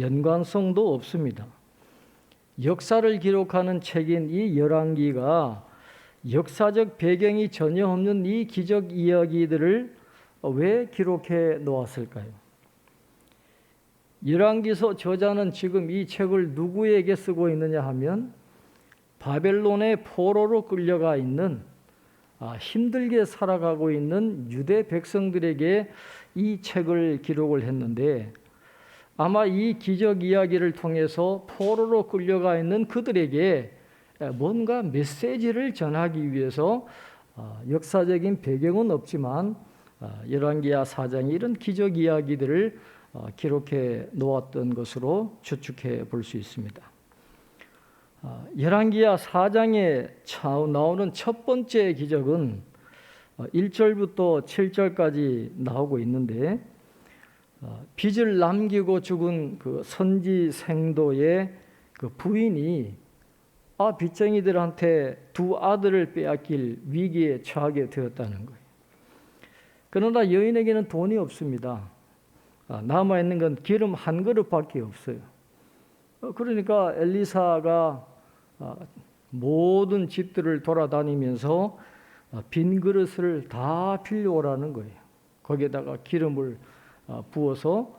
연관성도 없습니다. 역사를 기록하는 책인 이 열왕기가 역사적 배경이 전혀 없는 이 기적 이야기들을 왜 기록해 놓았을까요? 열왕기서 저자는 지금 이 책을 누구에게 쓰고 있느냐 하면 바벨론의 포로로 끌려가 있는 아, 힘들게 살아가고 있는 유대 백성들에게 이 책을 기록을 했는데 아마 이 기적 이야기를 통해서 포로로 끌려가 있는 그들에게 뭔가 메시지를 전하기 위해서 아, 역사적인 배경은 없지만 아, 열왕기야 사장이 이런 기적 이야기들을 어, 기록해 놓았던 것으로 추측해 볼 수 있습니다. 아, 열왕기야 4장에 나오는 첫 번째 기적은 1절부터 7절까지 나오고 있는데 어, 빚을 남기고 죽은 그 선지 생도의 그 부인이 아 빚쟁이들한테 두 아들을 빼앗길 위기에 처하게 되었다는 거예요. 그러나 여인에게는 돈이 없습니다. 아, 남아 있는 건 기름 한 그릇밖에 없어요. 어, 그러니까 엘리사가 아, 모든 집들을 돌아다니면서 아, 빈 그릇을 다 빌려오라는 거예요. 거기에다가 기름을 부어서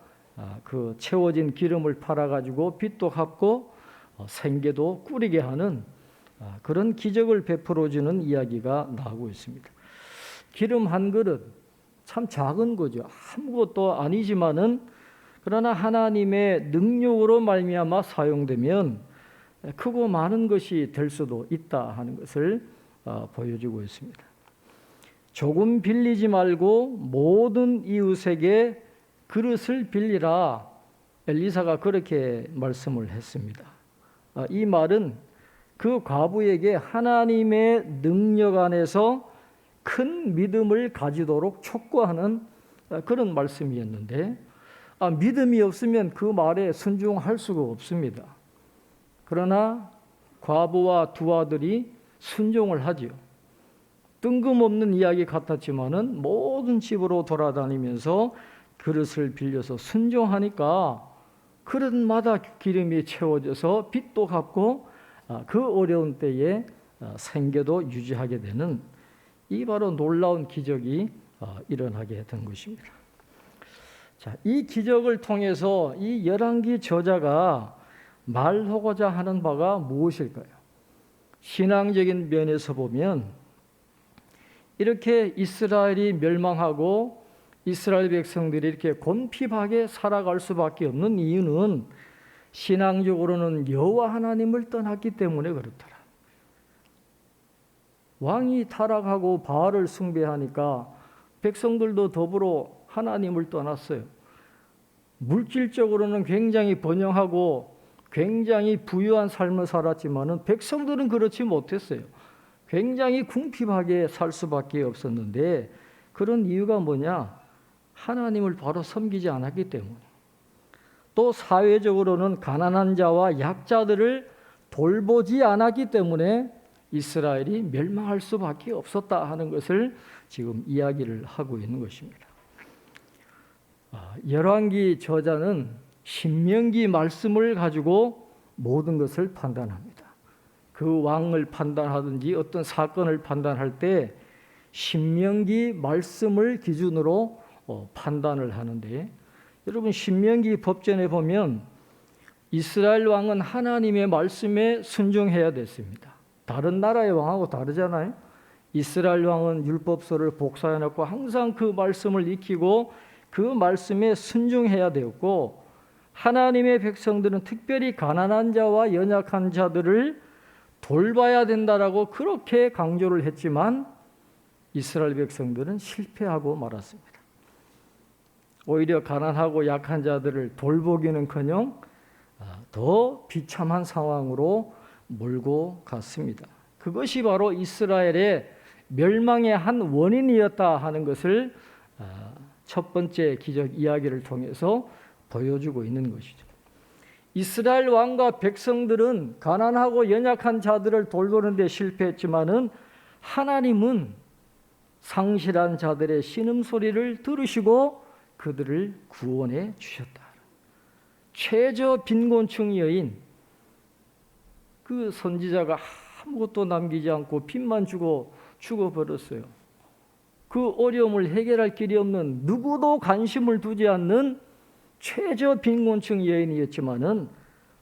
그 채워진 기름을 팔아 가지고 빚도 갚고 어, 생계도 꾸리게 하는 그런 기적을 베풀어 주는 이야기가 나오고 있습니다. 기름 한 그릇 참 작은 거죠. 아무것도 아니지만은 그러나 하나님의 능력으로 말미암아 사용되면 크고 많은 것이 될 수도 있다 하는 것을 어, 보여주고 있습니다. 조금 빌리지 말고 모든 이웃에게 그릇을 빌리라. 엘리사가 그렇게 말씀을 했습니다. 어, 이 말은 그 과부에게 하나님의 능력 안에서 큰 믿음을 가지도록 촉구하는 어, 그런 말씀이었는데 아, 믿음이 없으면 그 말에 순종할 수가 없습니다. 그러나 과부와 두 아들이 순종을 하지요. 뜬금없는 이야기 같았지만은 모든 집으로 돌아다니면서 그릇을 빌려서 순종하니까 그릇마다 기름이 채워져서 빚도 갚고 아, 그 어려운 때에 아, 생계도 유지하게 되는 이 바로 놀라운 기적이 어, 일어나게 된 것입니다. 자, 이 기적을 통해서 이 열왕기 저자가 말하고자 하는 바가 무엇일까요? 신앙적인 면에서 보면 이렇게 이스라엘이 멸망하고 이스라엘 백성들이 이렇게 곤핍하게 살아갈 수밖에 없는 이유는 신앙적으로는 여호와 하나님을 떠났기 때문에 그렇더라. 왕이 타락하고 바알을 숭배하니까 백성들도 더불어 하나님을 떠났어요. 물질적으로는 굉장히 번영하고 굉장히 부유한 삶을 살았지만은 백성들은 그렇지 못했어요. 굉장히 궁핍하게 살 수밖에 없었는데 그런 이유가 뭐냐? 하나님을 바로 섬기지 않았기 때문에. 또 사회적으로는 가난한 자와 약자들을 돌보지 않았기 때문에 이스라엘이 멸망할 수밖에 없었다 하는 것을 지금 이야기를 하고 있는 것입니다. 아, 열왕기 저자는 신명기 말씀을 가지고 모든 것을 판단합니다. 그 왕을 판단하든지 어떤 사건을 판단할 때 신명기 말씀을 기준으로 어, 판단을 하는데 여러분 신명기 법전에 보면 이스라엘 왕은 하나님의 말씀에 순종해야 됐습니다. 다른 나라의 왕하고 다르잖아요. 이스라엘 왕은 율법서를 복사해 놓고 항상 그 말씀을 익히고 그 말씀에 순종해야 되었고 하나님의 백성들은 특별히 가난한 자와 연약한 자들을 돌봐야 된다라고 그렇게 강조를 했지만 이스라엘 백성들은 실패하고 말았습니다. 오히려 가난하고 약한 자들을 돌보기는커녕 아, 더 비참한 상황으로 몰고 갔습니다. 그것이 바로 이스라엘의 멸망의 한 원인이었다 하는 것을 아, 첫 번째 기적 이야기를 통해서 보여주고 있는 것이죠. 이스라엘 왕과 백성들은 가난하고 연약한 자들을 돌보는데 실패했지만은 하나님은 상실한 자들의 신음 소리를 들으시고 그들을 구원해 주셨다. 최저 빈곤층 여인 그 선지자가 아무것도 남기지 않고 빚만 주고 죽어버렸어요. 그 어려움을 해결할 길이 없는 누구도 관심을 두지 않는 최저 빈곤층 여인이었지만은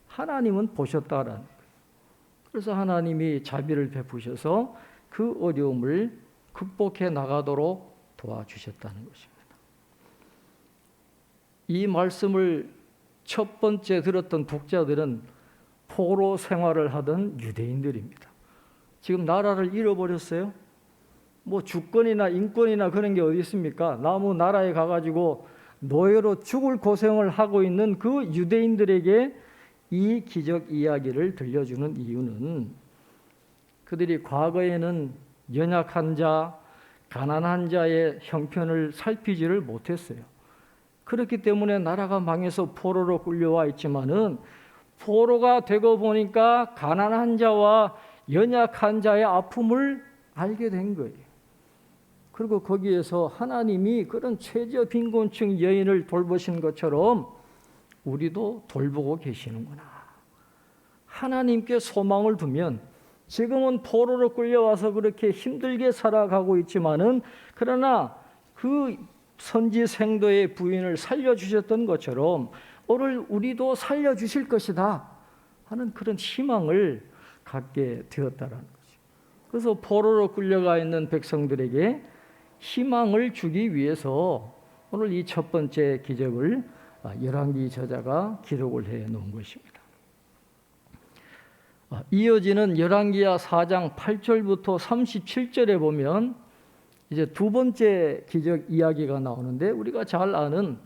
하나님은 보셨다라는 거예요. 그래서 하나님이 자비를 베푸셔서 그 어려움을 극복해 나가도록 도와주셨다는 것입니다. 이 말씀을 첫 번째 들었던 독자들은 포로 생활을 하던 유대인들입니다. 지금 나라를 잃어버렸어요. 뭐 주권이나 인권이나 그런 게 어디 있습니까? 나무 나라에 가가지고 노예로 죽을 고생을 하고 있는 그 유대인들에게 이 기적 이야기를 들려주는 이유는 그들이 과거에는 연약한 자, 가난한 자의 형편을 살피지를 못했어요. 그렇기 때문에 나라가 망해서 포로로 끌려와 있지만은 포로가 되고 보니까 가난한 자와 연약한 자의 아픔을 알게 된 거예요. 그리고 거기에서 하나님이 그런 최저 빈곤층 여인을 돌보신 것처럼 우리도 돌보고 계시는구나. 하나님께 소망을 두면 지금은 포로로 끌려와서 그렇게 힘들게 살아가고 있지만은 그러나 그 선지 생도의 부인을 살려주셨던 것처럼 오늘 우리도 살려주실 것이다 하는 그런 희망을 갖게 되었다라는 거죠. 그래서 포로로 끌려가 있는 백성들에게 희망을 주기 위해서 오늘 이 첫 번째 기적을 아, 열왕기 저자가 기록을 해 놓은 것입니다. 아, 이어지는 열왕기야 4장 8절부터 37절에 보면 이제 두 번째 기적 이야기가 나오는데 우리가 잘 아는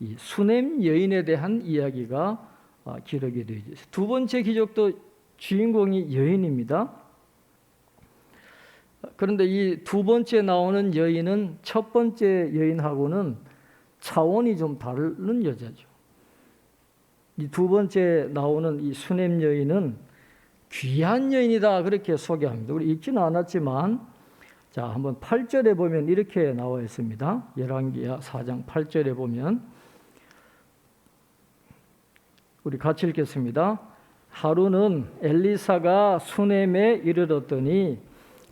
이 수냄 여인에 대한 이야기가 아, 기록이 되어 있어요. 두 번째 기적도 주인공이 여인입니다. 그런데 이 두 번째 나오는 여인은 첫 번째 여인하고는 차원이 좀 다른 여자죠. 이 두 번째 나오는 이 수냄 여인은 귀한 여인이다 그렇게 소개합니다. 우리 읽지는 않았지만 자 한번 8절에 보면 이렇게 나와 있습니다. 열왕기야 4장 8절에 보면 우리 같이 읽겠습니다. 하루는 엘리사가 수넴에 이르렀더니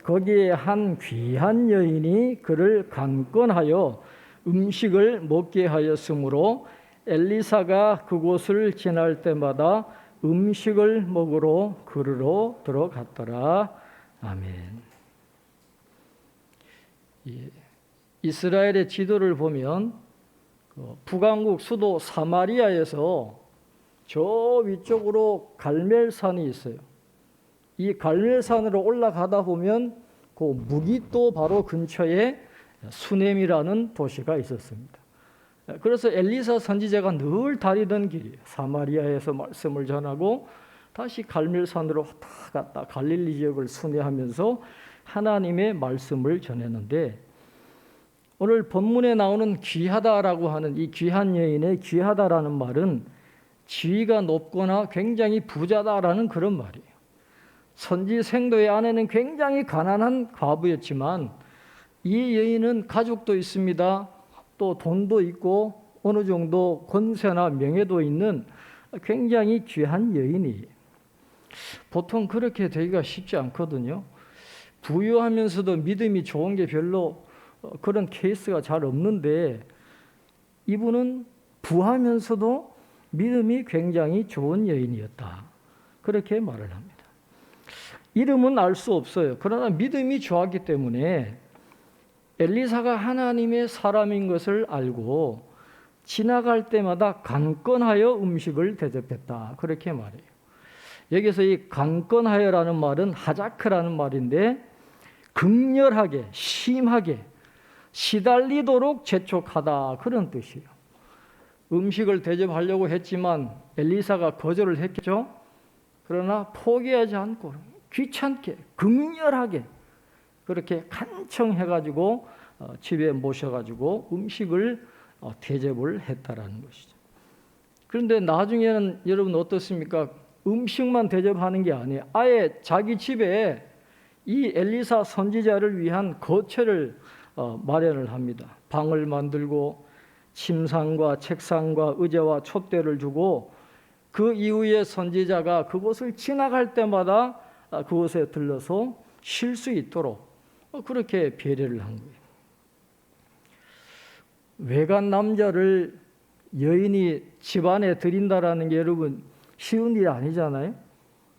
거기에 한 귀한 여인이 그를 강권하여 음식을 먹게 하였으므로 엘리사가 그곳을 지날 때마다 음식을 먹으러 그르러 들어갔더라. 아멘. 예. 이스라엘의 지도를 보면 그 북왕국 수도 사마리아에서 저 위쪽으로 갈멜산이 있어요. 이 갈멜산으로 올라가다 보면 그 무기또 바로 근처에 수넴이라는 도시가 있었습니다. 그래서 엘리사 선지자가 늘 다니던 길이에요. 사마리아에서 말씀을 전하고 다시 갈멜산으로 왔다 갔다 갈릴리 지역을 순회하면서 하나님의 말씀을 전했는데 오늘 본문에 나오는 귀하다라고 하는 이 귀한 여인의 귀하다라는 말은 지위가 높거나 굉장히 부자다라는 그런 말이에요. 선지 생도의 아내는 굉장히 가난한 과부였지만 이 여인은 가족도 있습니다. 또 돈도 있고 어느 정도 권세나 명예도 있는 굉장히 귀한 여인이 보통 그렇게 되기가 쉽지 않거든요. 부유하면서도 믿음이 좋은 게 별로 어, 그런 케이스가 잘 없는데 이분은 부하면서도 믿음이 굉장히 좋은 여인이었다. 그렇게 말을 합니다. 이름은 알 수 없어요. 그러나 믿음이 좋았기 때문에 엘리사가 하나님의 사람인 것을 알고 지나갈 때마다 강건하여 음식을 대접했다. 그렇게 말해요. 여기서 이 강건하여라는 말은 하자크라는 말인데 극렬하게 심하게 시달리도록 재촉하다 그런 뜻이에요. 음식을 대접하려고 했지만 엘리사가 거절을 했겠죠. 그러나 포기하지 않고 귀찮게 극렬하게 그렇게 간청해 가지고 어, 집에 모셔 가지고 음식을 어, 대접을 했다라는 것이죠. 그런데 나중에는 여러분 어떻습니까? 음식만 대접하는 게 아니에요. 아예 자기 집에 이 엘리사 선지자를 위한 거처를 어, 마련을 합니다. 방을 만들고 침상과 책상과 의자와 촛대를 주고 그 이후에 선지자가 그곳을 지나갈 때마다 아, 그곳에 들러서 쉴 수 있도록 어, 그렇게 배려를 한 거예요. 외간 남자를 여인이 집안에 들인다라는 게 여러분 쉬운 일이 아니잖아요.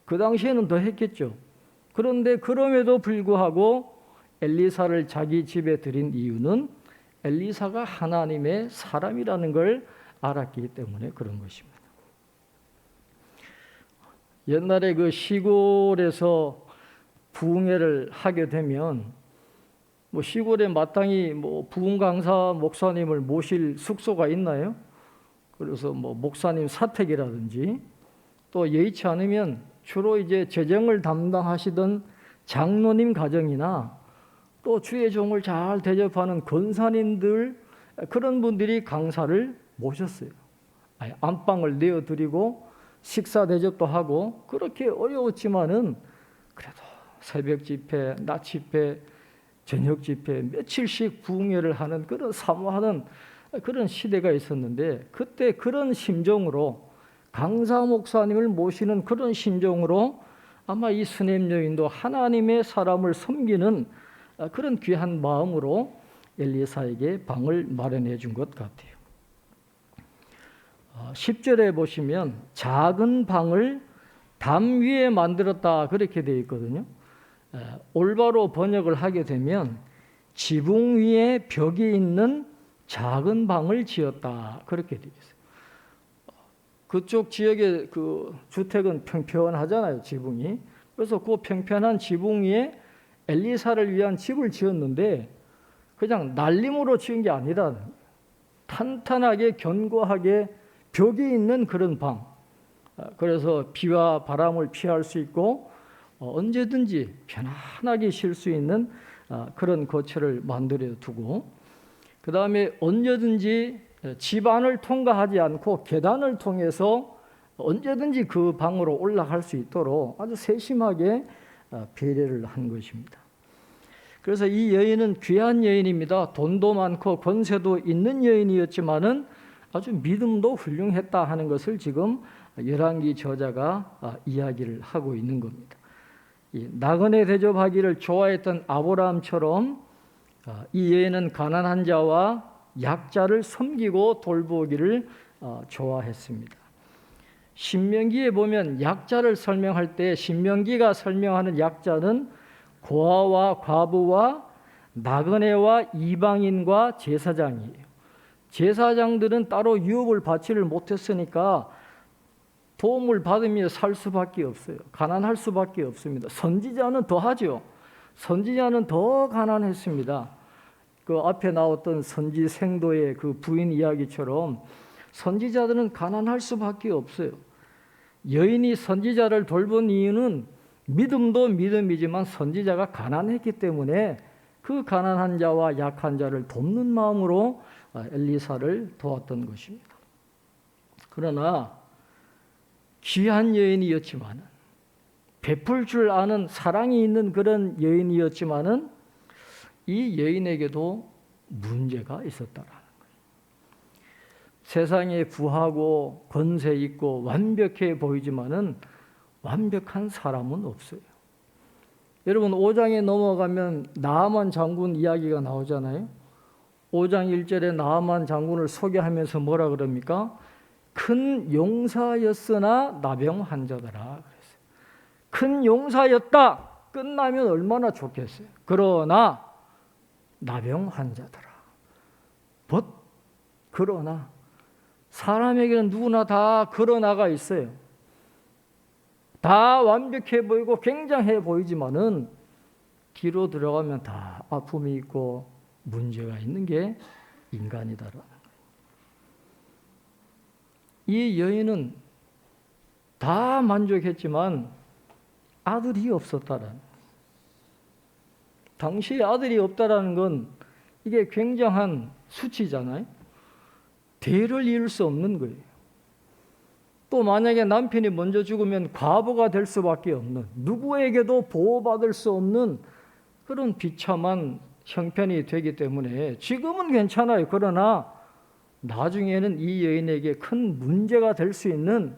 그 당시에는 더 했겠죠. 그런데 그럼에도 불구하고 엘리사를 자기 집에 들인 이유는 엘리사가 하나님의 사람이라는 걸 알았기 때문에 그런 것입니다. 옛날에 그 시골에서 부흥회를 하게 되면 뭐 시골에 마땅히 뭐 부흥 강사 목사님을 모실 숙소가 있나요? 그래서 뭐 목사님 사택이라든지 또 예의치 않으면 주로 이제 재정을 담당하시던 장로님 가정이나 또 주의 종을 잘 대접하는 권사님들 그런 분들이 강사를 모셨어요. 아니, 안방을 내어드리고 식사 대접도 하고 그렇게 어려웠지만은 그래도 새벽 집회, 낮 집회, 저녁 집회 며칠씩 부흥회를 하는 그런 사모하는 그런 시대가 있었는데 그때 그런 심정으로 강사 목사님을 모시는 그런 심정으로 아마 이 스냅 여인도 하나님의 사람을 섬기는 그런 귀한 마음으로 엘리사에게 방을 마련해 준 것 같아요. 10절에 보시면 작은 방을 담 위에 만들었다 그렇게 되어 있거든요. 에, 올바로 번역을 하게 되면 지붕 위에 벽이 있는 작은 방을 지었다 그렇게 되어 있어요. 그쪽 지역의 그 주택은 평평하잖아요 지붕이. 그래서 그 평평한 지붕 위에 엘리사를 위한 집을 지었는데 그냥 날림으로 지은 게 아니라 탄탄하게 견고하게 벽이 있는 그런 방. 아, 그래서 비와 바람을 피할 수 있고 어, 언제든지 편안하게 쉴 수 있는 아, 그런 거처를 만들어 두고 그 다음에 언제든지 집안을 통과하지 않고 계단을 통해서 언제든지 그 방으로 올라갈 수 있도록 아주 세심하게 아, 배려를 한 것입니다. 그래서 이 여인은 귀한 여인입니다. 돈도 많고 권세도 있는 여인이었지만은 아주 믿음도 훌륭했다 하는 것을 지금 열왕기 저자가 아, 이야기를 하고 있는 겁니다. 나그네 대접하기를 좋아했던 아브라함처럼 아, 이 여인은 가난한 자와 약자를 섬기고 돌보기를 아, 좋아했습니다. 신명기에 보면 약자를 설명할 때 신명기가 설명하는 약자는 고아와 과부와 나그네와 이방인과 제사장이에요. 제사장들은 따로 유업을 받지를 못했으니까 도움을 받으며 살 수밖에 없어요. 가난할 수밖에 없습니다. 선지자는 더 하죠. 선지자는 더 가난했습니다. 그 앞에 나왔던 선지 생도의 그 부인 이야기처럼 선지자들은 가난할 수밖에 없어요. 여인이 선지자를 돌본 이유는 믿음도 믿음이지만 선지자가 가난했기 때문에 그 가난한 자와 약한 자를 돕는 마음으로 아, 엘리사를 도왔던 것입니다. 그러나 귀한 여인이었지만 베풀 줄 아는 사랑이 있는 그런 여인이었지만은 이 여인에게도 문제가 있었다라는 거예요. 세상에 부하고 권세 있고 완벽해 보이지만은 완벽한 사람은 없어요. 여러분 5장에 넘어가면 나만 장군 이야기가 나오잖아요. 5장 1절에 나만 장군을 소개하면서 뭐라 그럽니까? 큰 용사였으나 나병 환자더라 그랬어요. 큰 용사였다. 끝나면 얼마나 좋겠어요. 그러나 나병 환자더라. 벗 그러나 사람에게는 누구나 다 그러나가 있어요. 다 완벽해 보이고 굉장해 보이지만은 뒤로 들어가면 다 아픔이 있고 문제가 있는 게 인간이다라는 거예요. 이 여인은 다 만족했지만 아들이 없었다라는 당시에 아들이 없다라는 건 이게 굉장한 수치잖아요. 대를 이룰 수 없는 거예요. 또 만약에 남편이 먼저 죽으면 과부가 될 수밖에 없는 누구에게도 보호받을 수 없는 그런 비참한 형편이 되기 때문에 지금은 괜찮아요. 그러나 나중에는 이 여인에게 큰 문제가 될 수 있는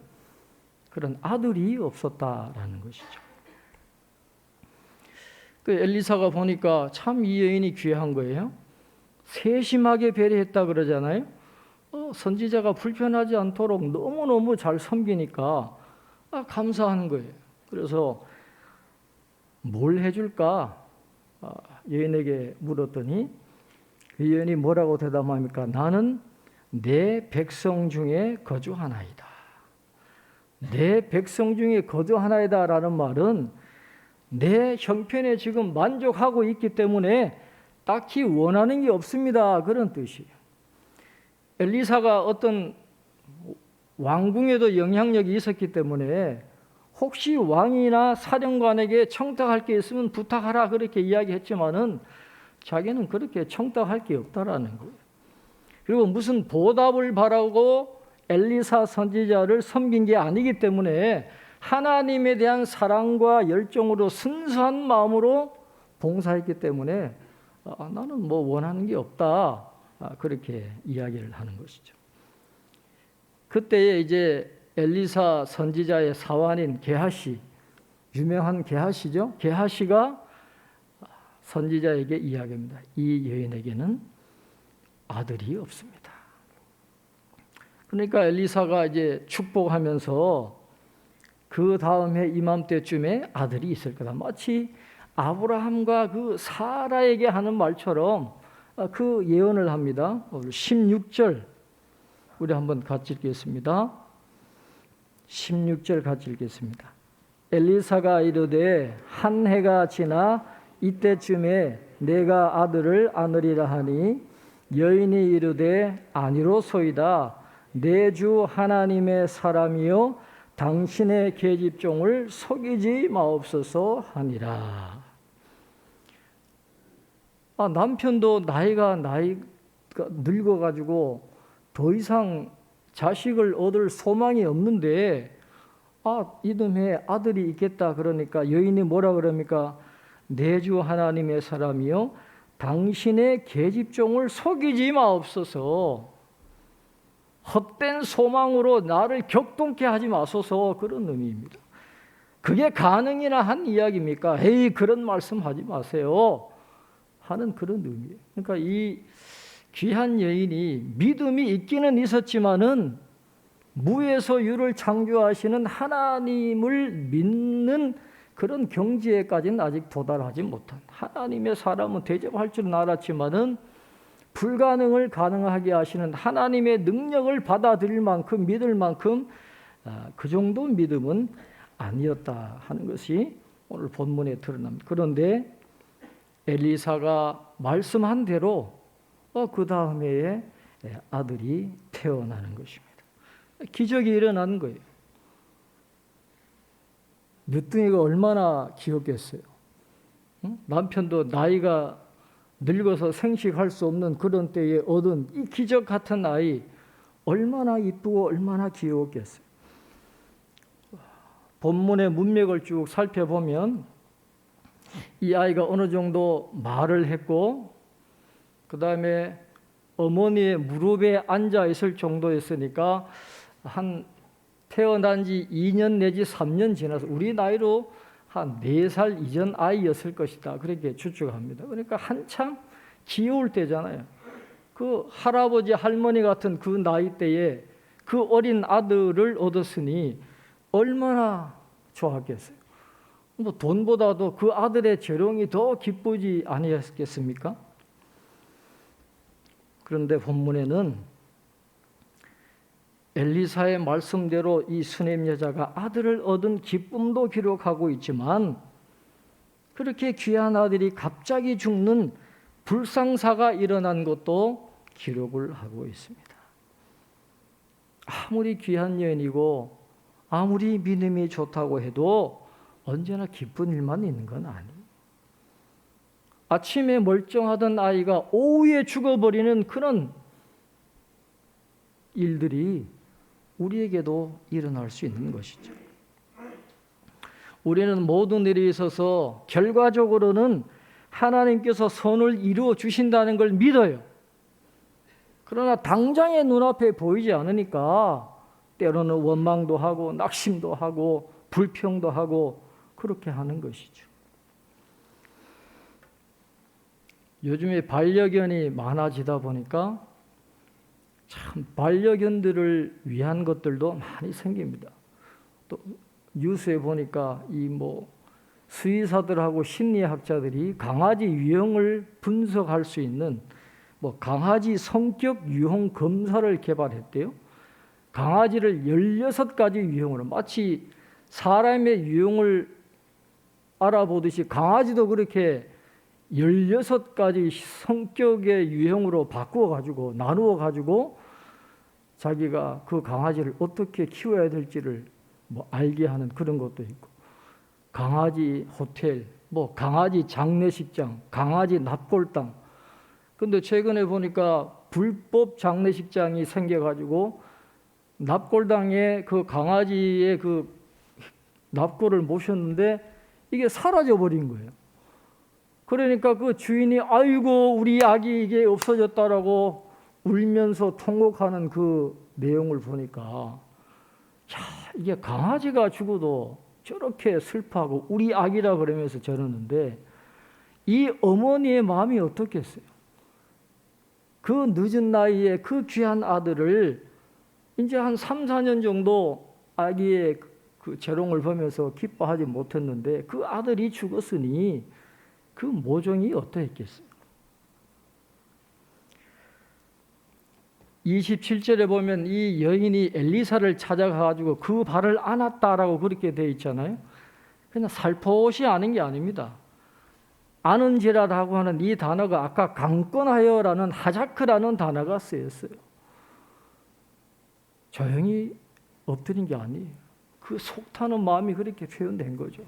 그런 아들이 없었다라는 것이죠. 그 엘리사가 보니까 참 이 여인이 귀한 거예요. 세심하게 배려했다 그러잖아요. 어, 선지자가 불편하지 않도록 너무너무 잘 섬기니까 아, 감사한 거예요. 그래서 뭘 해줄까? 아, 여인에게 물었더니 그 여인이 뭐라고 대답합니까? 나는 내 백성 중에 거주하나이다. 내 백성 중에 거주하나이다라는 말은 내 형편에 지금 만족하고 있기 때문에 딱히 원하는 게 없습니다. 그런 뜻이에요. 엘리사가 어떤 왕궁에도 영향력이 있었기 때문에 혹시 왕이나 사령관에게 청탁할 게 있으면 부탁하라 그렇게 이야기했지만은 자기는 그렇게 청탁할 게 없다라는 거예요. 그리고 무슨 보답을 바라고 엘리사 선지자를 섬긴 게 아니기 때문에 하나님에 대한 사랑과 열정으로 순수한 마음으로 봉사했기 때문에 아, 나는 뭐 원하는 게 없다 아, 그렇게 이야기를 하는 것이죠. 그때에 이제 엘리사 선지자의 사환인 게하시 유명한 게하시죠. 게하시가 선지자에게 이야기합니다. 이 여인에게는 아들이 없습니다. 그러니까 엘리사가 이제 축복하면서 그 다음 해 이맘때쯤에 아들이 있을 거다. 마치 아브라함과 그 사라에게 하는 말처럼 그 예언을 합니다. 16절 우리 한번 같이 읽겠습니다. 16절 같이 읽겠습니다. 엘리사가 이르되 한 해가 지나 이때쯤에 내가 아들을 안으리라 하니 여인이 이르되 아니로소이다 내 주 하나님의 사람이요 당신의 계집종을 속이지 마옵소서 하니라. 아, 남편도 나이가 나이가 늙어가지고 더 이상 자식을 얻을 소망이 없는데 아 이듬해 아들이 있겠다 그러니까 여인이 뭐라 그럽니까 내주 하나님의 사람이요 당신의 계집종을 속이지 마옵소서 헛된 소망으로 나를 격동케 하지 마소서 그런 의미입니다. 그게 가능이나 한 이야기입니까? 에이 그런 말씀하지 마세요. 하는 그런 의미예요. 그러니까 이 귀한 여인이 믿음이 있기는 있었지만은 무에서 유를 창조하시는 하나님을 믿는 그런 경지에까지는 아직 도달하지 못한 하나님의 사람은 대접할 줄은 알았지만은 불가능을 가능하게 하시는 하나님의 능력을 받아들일 만큼 믿을 만큼 아, 그 정도 믿음은 아니었다 하는 것이 오늘 본문에 드러납니다. 그런데 엘리사가 말씀한 대로 어, 그 다음 해에 아들이 태어나는 것입니다. 기적이 일어난 거예요. 늦둥이가 얼마나 귀엽겠어요. 응? 남편도 나이가 늙어서 생식할 수 없는 그런 때에 얻은 이 기적 같은 아이 얼마나 이쁘고 얼마나 귀여웠겠어요. 본문의 문맥을 쭉 살펴보면 이 아이가 어느 정도 말을 했고 그 다음에 어머니의 무릎에 앉아 있을 정도였으니까 한 태어난 지 2년 내지 3년 지나서 우리 나이로 한 4살 이전 아이였을 것이다. 그렇게 추측합니다. 그러니까 한참 귀여울 때잖아요. 그 할아버지 할머니 같은 그 나이 때에 그 어린 아들을 얻었으니 얼마나 좋았겠어요. 뭐 돈보다도 그 아들의 재롱이 더 기쁘지 아니었겠습니까? 그런데 본문에는 엘리사의 말씀대로 이 수냄 여자가 아들을 얻은 기쁨도 기록하고 있지만 그렇게 귀한 아들이 갑자기 죽는 불상사가 일어난 것도 기록을 하고 있습니다. 아무리 귀한 여인이고 아무리 믿음이 좋다고 해도 언제나 기쁜 일만 있는 건 아니에요. 아침에 멀쩡하던 아이가 오후에 죽어버리는 그런 일들이 우리에게도 일어날 수 있는 것이죠. 우리는 모든 일이 있어서 결과적으로는 하나님께서 선을 이루어 주신다는 걸 믿어요. 그러나 당장의 눈앞에 보이지 않으니까 때로는 원망도 하고 낙심도 하고 불평도 하고 그렇게 하는 것이죠. 요즘에 반려견이 많아지다 보니까 참 반려견들을 위한 것들도 많이 생깁니다. 또 뉴스에 보니까 이 뭐 수의사들하고 심리학자들이 강아지 유형을 분석할 수 있는 뭐 강아지 성격 유형 검사를 개발했대요. 강아지를 16가지 유형으로 마치 사람의 유형을 알아보듯이 강아지도 그렇게 16가지 성격의 유형으로 바꾸어 가지고 나누어 가지고 자기가 그 강아지를 어떻게 키워야 될지를 뭐 알게 하는 그런 것도 있고 강아지 호텔, 뭐 강아지 장례식장, 강아지 납골당. 근데 최근에 보니까 불법 장례식장이 생겨 가지고 납골당에 그 강아지의 그 납골을 모셨는데 이게 사라져 버린 거예요. 그러니까 그 주인이 아이고 우리 아기 이게 없어졌다라고 울면서 통곡하는 그 내용을 보니까 야 이게 강아지가 죽어도 저렇게 슬퍼하고 우리 아기라 그러면서 저러는데 이 어머니의 마음이 어떻겠어요? 그 늦은 나이에 그 귀한 아들을 이제 한 3, 4년 정도 아기의 그 재롱을 보면서 기뻐하지 못했는데 그 아들이 죽었으니 그 모종이 어떠했겠어요? 27절에 보면 이 여인이 엘리사를 찾아가가지고 그 발을 안았다라고 그렇게 돼 있잖아요. 그냥 살포시 아는 게 아닙니다. 아는지라라고 하는 이 단어가 아까 강권하여라는 하자크라는 단어가 쓰였어요. 조용히 엎드린 게 아니에요. 그 속타는 마음이 그렇게 표현된 거죠.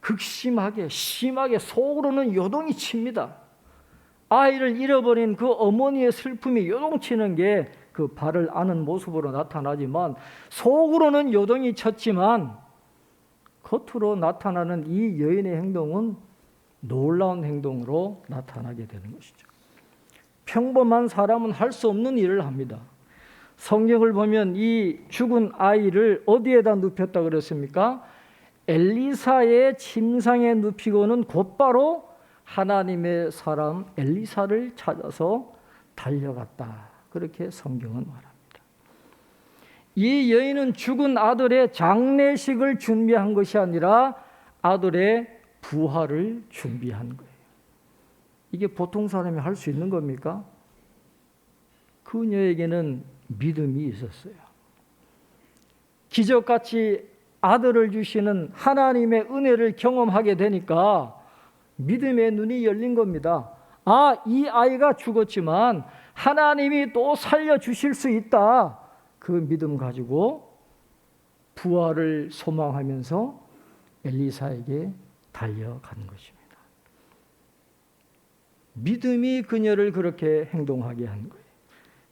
극심하게 심하게 속으로는 요동이 칩니다. 아이를 잃어버린 그 어머니의 슬픔이 요동치는 게 그 발을 아는 모습으로 나타나지만 속으로는 요동이 쳤지만 겉으로 나타나는 이 여인의 행동은 놀라운 행동으로 나타나게 되는 것이죠. 평범한 사람은 할 수 없는 일을 합니다. 성경을 보면 이 죽은 아이를 어디에다 눕혔다 그랬습니까? 엘리사의 침상에 눕히고는 곧바로 하나님의 사람 엘리사를 찾아서 달려갔다. 그렇게 성경은 말합니다. 이 여인은 죽은 아들의 장례식을 준비한 것이 아니라 아들의 부활을 준비한 거예요. 이게 보통 사람이 할 수 있는 겁니까? 그녀에게는 믿음이 있었어요. 기적같이 아들을 주시는 하나님의 은혜를 경험하게 되니까 믿음의 눈이 열린 겁니다. 아, 이 아이가 죽었지만 하나님이 또 살려 주실 수 있다. 그 믿음 가지고 부활을 소망하면서 엘리사에게 달려간 것입니다. 믿음이 그녀를 그렇게 행동하게 한 거예요.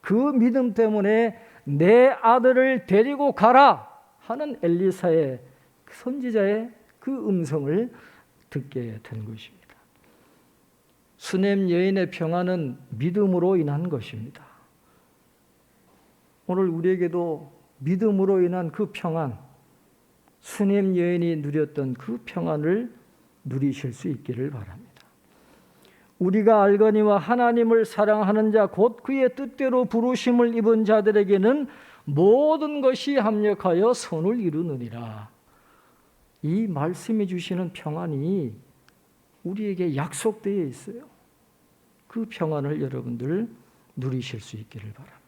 그 믿음 때문에 내 아들을 데리고 가라 하는 엘리사의 선지자의 그 음성을 듣게 된 것입니다. 수냄 여인의 평안은 믿음으로 인한 것입니다. 오늘 우리에게도 믿음으로 인한 그 평안, 수냄 여인이 누렸던 그 평안을 누리실 수 있기를 바랍니다. 우리가 알거니와 하나님을 사랑하는 자 곧 그의 뜻대로 부르심을 입은 자들에게는 모든 것이 합력하여 선을 이루느니라. 이 말씀이 주시는 평안이 우리에게 약속되어 있어요. 그 평안을 여러분들 누리실 수 있기를 바랍니다.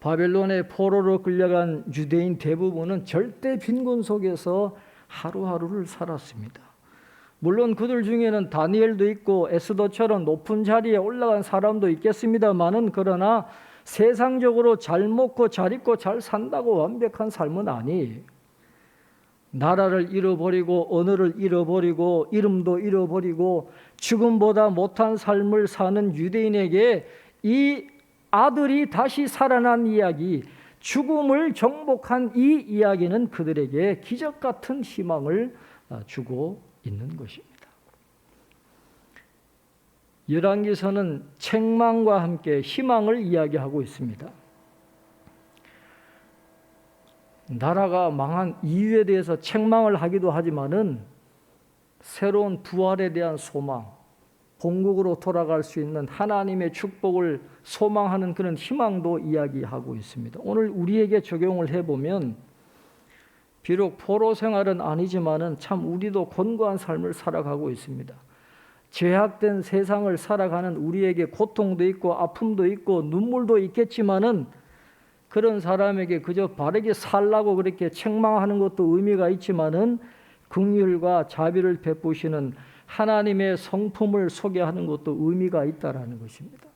바벨론의 포로로 끌려간 유대인 대부분은 절대 빈곤 속에서 하루하루를 살았습니다. 물론 그들 중에는 다니엘도 있고 에스더처럼 높은 자리에 올라간 사람도 있겠습니다만은 그러나 세상적으로 잘 먹고 잘 입고 잘 산다고 완벽한 삶은 아니에요. 나라를 잃어버리고 언어를 잃어버리고 이름도 잃어버리고 죽음보다 못한 삶을 사는 유대인에게 이 아들이 다시 살아난 이야기, 죽음을 정복한 이 이야기는 그들에게 기적 같은 희망을 주고 있는 것입니다. 열왕기서는 책망과 함께 희망을 이야기하고 있습니다. 나라가 망한 이유에 대해서 책망을 하기도 하지만은 새로운 부활에 대한 소망, 본국으로 돌아갈 수 있는 하나님의 축복을 소망하는 그런 희망도 이야기하고 있습니다. 오늘 우리에게 적용을 해보면 비록 포로 생활은 아니지만은 참 우리도 곤고한 삶을 살아가고 있습니다. 죄악된 세상을 살아가는 우리에게 고통도 있고 아픔도 있고 눈물도 있겠지만은 그런 사람에게 그저 바르게 살라고 그렇게 책망하는 것도 의미가 있지만은 긍휼과 자비를 베푸시는 하나님의 성품을 소개하는 것도 의미가 있다라는 것입니다.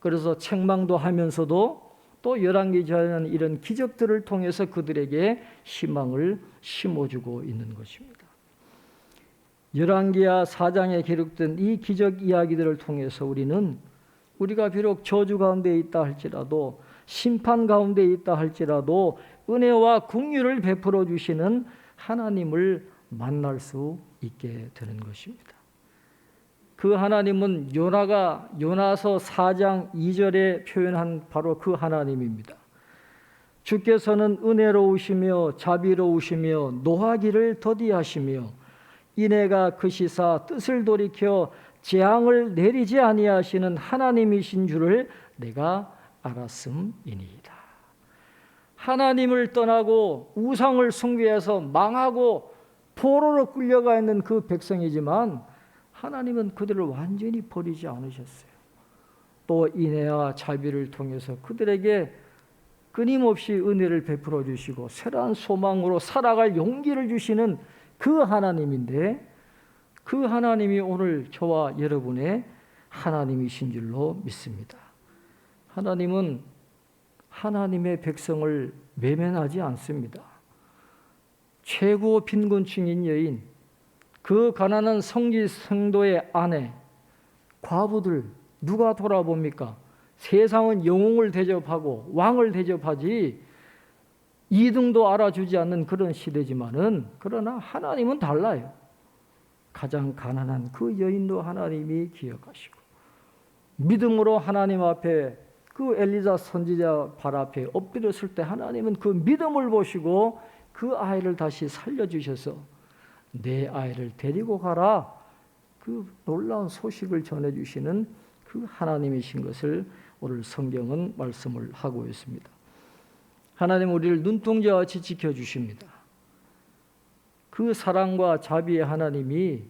그래서 책망도 하면서도 또 열왕기자는 이런 기적들을 통해서 그들에게 희망을 심어주고 있는 것입니다. 열왕기야 4장에 기록된 이 기적 이야기들을 통해서 우리는 우리가 비록 저주 가운데 있다 할지라도 심판 가운데 있다 할지라도 은혜와 긍휼을 베풀어 주시는 하나님을 만날 수 있게 되는 것입니다. 그 하나님은 요나가 요나서 4장 2절에 표현한 바로 그 하나님입니다. 주께서는 은혜로우시며 자비로우시며 노하기를 더디하시며 이내가 그 시사 뜻을 돌이켜 재앙을 내리지 아니하시는 하나님이신 줄을 내가 알았음이니이다. 하나님을 떠나고 우상을 숭배해서 망하고 포로로 끌려가 있는 그 백성이지만 하나님은 그들을 완전히 버리지 않으셨어요. 또 인애와 자비를 통해서 그들에게 끊임없이 은혜를 베풀어 주시고 새로운 소망으로 살아갈 용기를 주시는 그 하나님인데 그 하나님이 오늘 저와 여러분의 하나님이신 줄로 믿습니다. 하나님은 하나님의 백성을 외면하지 않습니다. 최고 빈곤층인 여인, 그 가난한 성지 성도의 아내, 과부들 누가 돌아봅니까? 세상은 영웅을 대접하고 왕을 대접하지 이등도 알아주지 않는 그런 시대지만은 그러나 하나님은 달라요. 가장 가난한 그 여인도 하나님이 기억하시고 믿음으로 하나님 앞에 그 엘리자 선지자 발 앞에 엎드렸을 때 하나님은 그 믿음을 보시고 그 아이를 다시 살려주셔서 내 아이를 데리고 가라 그 놀라운 소식을 전해주시는 그 하나님이신 것을 오늘 성경은 말씀을 하고 있습니다. 하나님 우리를 눈동자와 같이 지켜주십니다. 그 사랑과 자비의 하나님이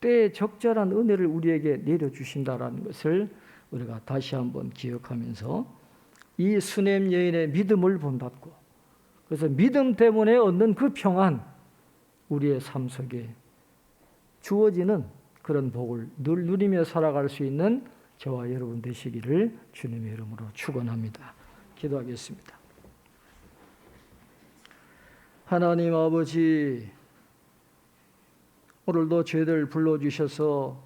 때에 적절한 은혜를 우리에게 내려주신다라는 것을 우리가 다시 한번 기억하면서 이 수냄 여인의 믿음을 본받고 그래서 믿음 때문에 얻는 그 평안 우리의 삶 속에 주어지는 그런 복을 늘 누리며 살아갈 수 있는 저와 여러분 되시기를 주님의 이름으로 축원합니다. 기도하겠습니다. 하나님 아버지 오늘도 죄들 불러 주셔서